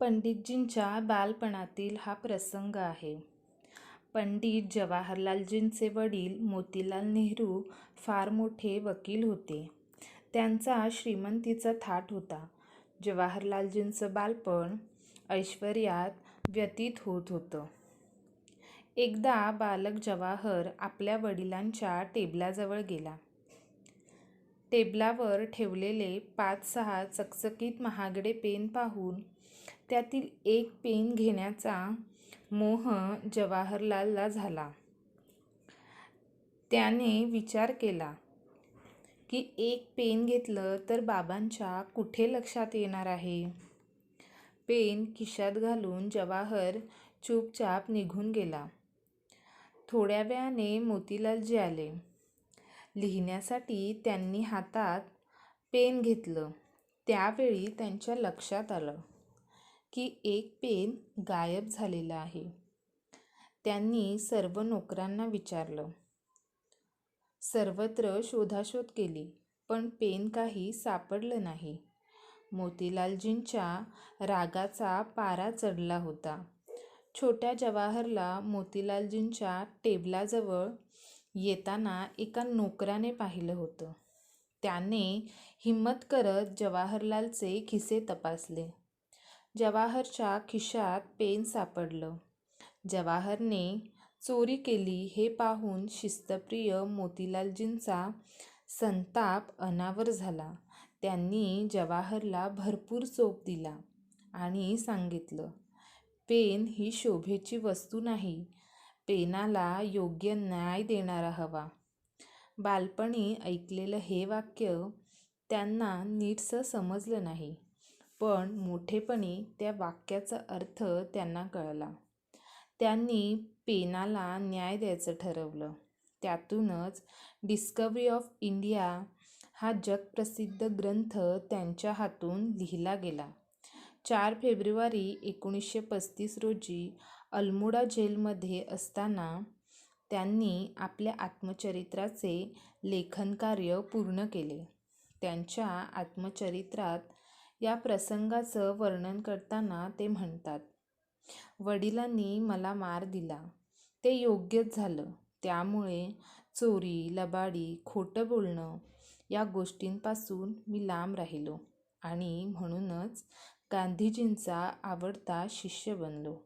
पंडितजींच्या बालपणातील हा प्रसंग आहे. पंडित जवाहरलालजींचे वडील मोतीलाल नेहरू फार मोठे वकील होते. त्यांचा श्रीमंतीचा थाट होता. जवाहरलालजींचं बालपण ऐश्वर्यात व्यतीत होत होतं. एकदा बालक जवाहर आपल्या वडिलांच्या टेबलाजवळ गेला. टेबलावर ठेवलेले पाच-सहा चकचकीत महागडे पेन पाहून त्यातील एक पेन घेण्याचा मोह जवाहरलालला झाला. त्याने विचार केला की एक पेन घेतलं तर बाबांच्या कुठे लक्षात येणार आहे? पेन खिशात घालून जवाहर चुपचाप निघून गेला. थोड्या वेळाने मोतीलालजी आले. लिहिण्यासाठी त्यांनी हातात पेन घेतलं. त्यावेळी त्यांच्या लक्षात आलं की एक पेन गायब झालेला आहे. त्यांनी सर्व नोकरांना विचारलं. सर्वत्र शोधाशोध केली पण पेन काही सापडलं नाही. मोतीलालजींच्या रागाचा पारा चढला होता. छोट्या जवाहरला मोतीलालजींच्या टेबलाजवळ येताना एका नोकराने पाहिलं होतं. त्याने हिम्मत करत जवाहरलालचे खिसे तपासले. जवाहरच्या खिशात पेन सापडलं. जवाहरने चोरी केली हे पाहून शिस्तप्रिय मोतीलालजींचा संताप अनावर झाला. त्यांनी जवाहरला भरपूर चोप दिला आणि सांगितलं, पेन ही शोभेची वस्तू नाही, पेनाला योग्य न्याय देणारा हवा. बालपणी ऐकलेलं हे वाक्य त्यांना नीटसं समजलं नाही. पण मोठेपणी त्या वाक्याचा अर्थ त्यांना कळला. त्यांनी पेनाला न्याय द्यायचं ठरवलं. त्यातूनच डिस्कवरी ऑफ इंडिया हा जगप्रसिद्ध ग्रंथ त्यांच्या हातून लिहिला गेला. चार फेब्रुवारी एकोणीसशे पस्तीस रोजी अल्मोडा जेलमध्ये असताना त्यांनी आपल्या आत्मचरित्राचे लेखनकार्य पूर्ण केले. त्यांच्या आत्मचरित्रात या प्रसंगाचं वर्णन करताना ते म्हणतात, वडिलांनी मला मार दिला, ते योग्यच झालं. त्यामुळे चोरी, लबाडी, खोटं बोलणं या गोष्टींपासून मी लांब राहिलो आणि म्हणूनच गांधीजींचा आवडता शिष्य बनलो.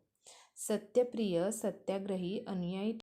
सत्यप्रिय, सत्याग्रही, अनुयायी